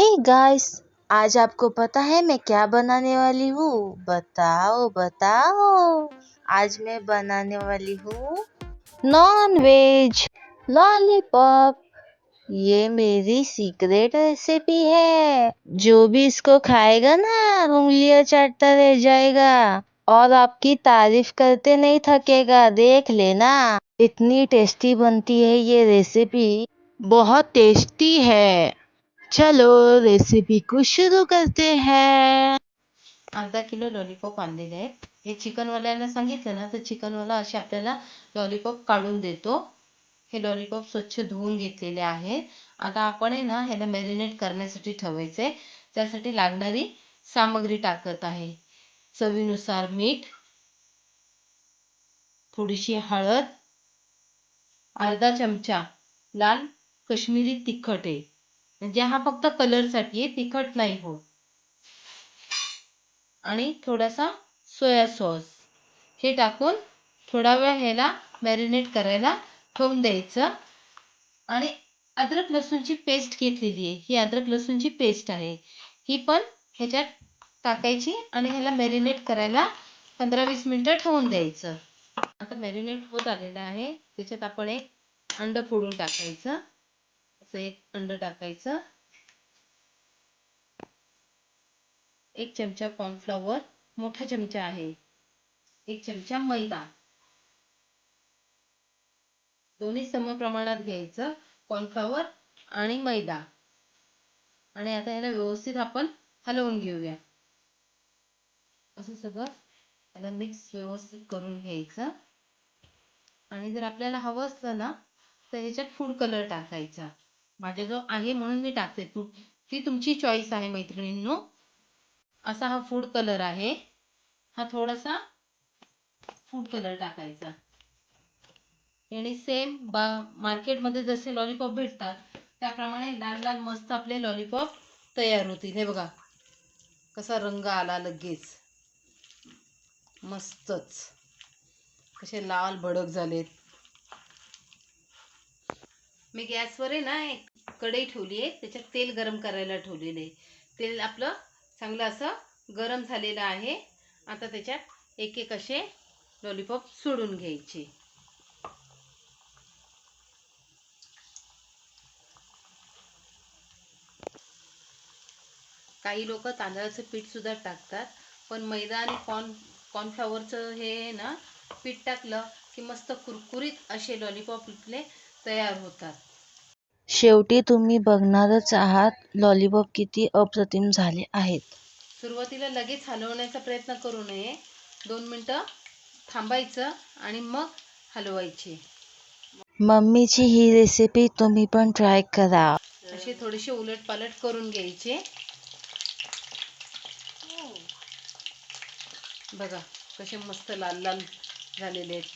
Hey guys आज आपको पता है मैं क्या बनाने वाली हूँ? बताओ बताओ। आज मैं बनाने वाली हूँ नॉन वेज लॉलीपॉप ये मेरी सीक्रेट रेसिपी है। जो भी इसको खाएगा ना, उंगलियाँ चाटता रह जाएगा। और आपकी तारीफ़ करते नहीं थकेगा, देख लेना। इतनी टेस्टी बनती है ये रेसिपी बहुत टेस्टी है। चलो रेसिपी को शुरू करते हैं। अर्धा किलो लॉलीपॉप आणलेले आहेत. हे चिकनवाल्याला सांगितलं ना तर चिकनवाला असे आपल्याला लॉलीपॉप काढून देतो. हे लॉलीपॉप स्वच्छ धुवून घेतलेले आहेत. आता आपण आहे ना ह्याला मॅरिनेट करण्यासाठी ठेवायचे त्यासाठी लागणारी सामग्री टाकत आहे. चवीनुसार मीठ थोडीशी हळद अर्धा चमचा लाल कश्मीरी तिखट आहे. म्हणजे हा फक्त कलरसाठी आहे तिखट नाही हो आणि थोडासा सोया सॉस हे टाकून थोडा वेळ ह्याला मॅरिनेट करायला ठेवून द्यायचं. आणि अद्रक लसूणची पेस्ट घेतलेली आहे. ही अद्रक लसूणची पेस्ट आहे. ही पण ह्याच्यात टाकायची आणि ह्याला मॅरिनेट करायला पंधरा वीस मिनटं ठेवून द्यायचं. आता मॅरिनेट होत आलेलं आहे. त्याच्यात आपण एक अंड फोडून टाकायचं. असं एक अंड टाकायचं. एक चमचा कॉर्नफ्लॉवर मोठा चमचा आहे. एक चमचा मैदा. दोन्ही सम प्रमाणात घ्यायचं कॉर्नफ्लॉवर आणि मैदा. आणि आता याला व्यवस्थित आपण हलवून घेऊया. असं सगळं याला मिक्स व्यवस्थित करून घ्यायचं. आणि जर आपल्याला हवं असलं ना तर ह्याच्यात फूड कलर टाकायचा. माझ्याजवळ आहे म्हणून मी टाकते. तू ती तुमची चॉईस आहे मैत्रिणींनो. असा हा फूड कलर आहे. हा थोडासा फूड कलर टाकायचा. आणि सेम बा मार्केटमध्ये जसे लॉलीपॉप भेटतात त्याप्रमाणे लाल लाल मस्त आपले लॉलीपॉप तयार होतील. हे बघा कसा रंग आला लगेच. मस्तच. कसे लाल भडक झालेत. मी गॅसवर आहे ना एक कढई ठेवली आहे त्याच्यात तेल गरम करायला ठेवलेलं आहे. तेल आपलं चांगलं असं गरम झालेलं आहे. आता त्याच्यात एक एक असे लॉलीपॉप सोडून घ्यायचे. काही लोक तांदळाचं पीठ सुद्धा टाकतात पण मैदा आणि कॉर्न कॉर्नफ्लॉवरचं हे ना पीठ टाकलं की मस्त कुरकुरीत असे लॉलीपॉप तयार होतात. शेवटी तुम्ही बघणारच आहात लॉलीपॉप किती अप्रतिम झाले आहेत. सुरुवातीला लगेच हलवण्याचा प्रयत्न करू नये. दोन मिनटं थांबायचं आणि मग हलवायचे. मम्मीची ही रेसिपी तुम्ही पण ट्राय करा. असे थोडेसे उलट पालट करून घ्यायचे. बघा कसे मस्त लाल लाल झालेले आहेत.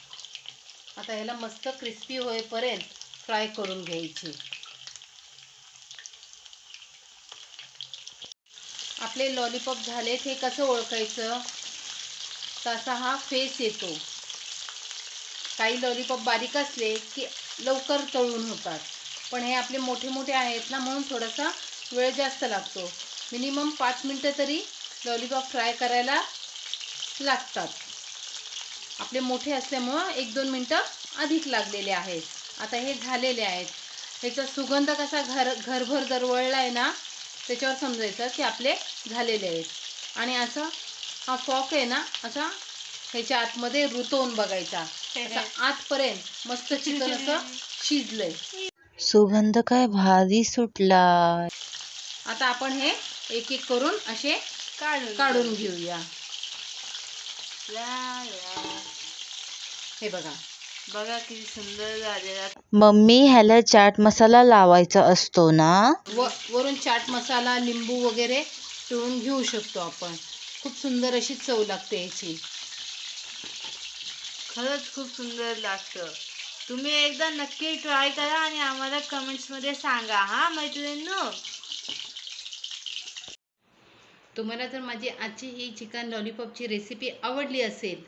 आता ह्याला मस्त क्रिस्पी होईपर्यंत फ्राय करून घ्यायचे. आपले लॉलीपॉप झालेत हे कसं ओळखायचं? तसा हा फेस येतो. काही लॉलीपॉप बारीक असले की लवकर तळून होतात. पण हे आपले मोठे मोठे आहेत ना म्हणून थोडासा वेळ जास्त लागतो. मिनिमम पाच मिनटं तरी लॉलीपॉप फ्राय करायला लागतात. आपले मोठे असल्यामुळं एक दोन मिनटं अधिक लागलेले आहेत. आता हे झालेले आहेत. ह्याचा सुगंध कसा घर घरभर दरवळला आहे ना त्याच्यावर समजायचं की आपले झालेले आहेत. आणि असं हा फॉक आहे ना असा ह्याच्या आतमध्ये रुतवून बघायचा. आतपर्यंत मस्त चिकन असं शिजलंय. सुगंध काय भारी सुटला. आता आपण हे एक एक करून असे काढून घेऊया. हे बघा. बघा किती सुंदर झालेला. मम्मी ह्याला चाट मसाला लावायचा असतो ना? व वरून चाट मसाला लिंबू वगैरे पिळून घेऊ शकतो आपण. खूप सुंदर अशी चव लागते याची. खरंच खूप सुंदर लागतं. तुम्ही एकदा नक्की ट्राय करा आणि आम्हाला कमेंट्समध्ये सांगा हा मैत्रिणींनो? तुम्हाला जर माझी आजची ही चिकन लॉलीपॉपची रेसिपी आवडली असेल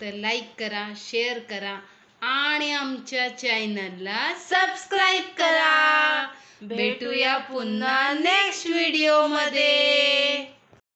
तर लाईक करा शेअर करा आणि आमच्या चॅनलला सबस्क्राईब करा. भेटूया पुन्हा नेक्स्ट व्हिडिओमध्ये.